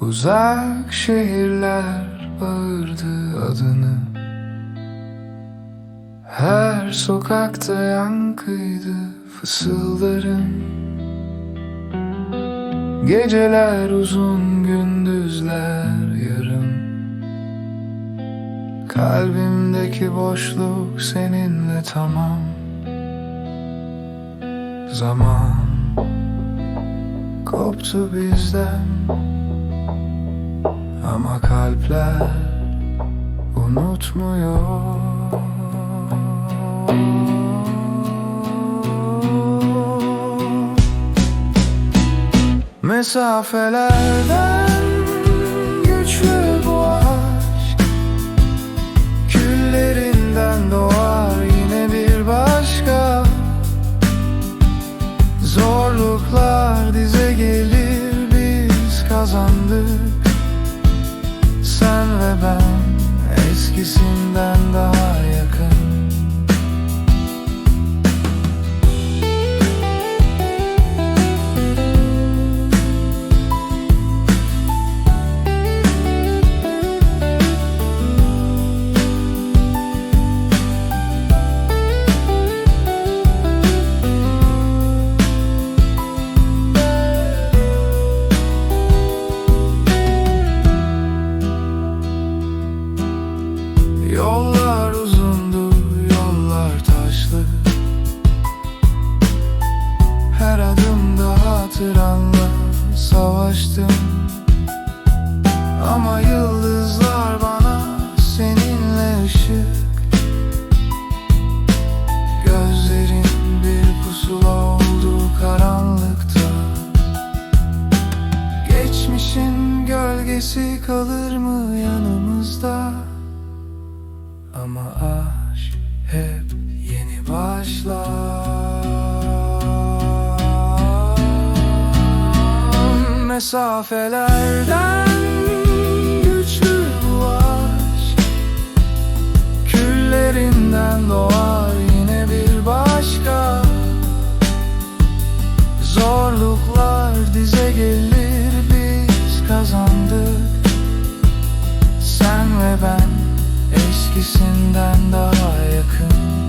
Uzak şehirler bağırdı adını. Her sokakta yankıydı fısıldarın Geceler uzun gündüzler yarım. Kalbimdeki boşluk seninle tamam. Zaman koptu bizden Ama kalpler unutmuyor. Mesafelerden güçlü bu aşk Küllerinden doğar yine bir başka. Zorluklar dize gelir biz kazandık reason. Yollar uzundu, yollar taşlı. Her adımda hatıranla savaştım. Ama yıldızlar bana seninle ışık. Gözlerin bir pusula oldu karanlıkta. Geçmişin gölgesi kalır mı yanımızda? Ama aşk hep yeni başlar. Mesafelerden Sen daha yakın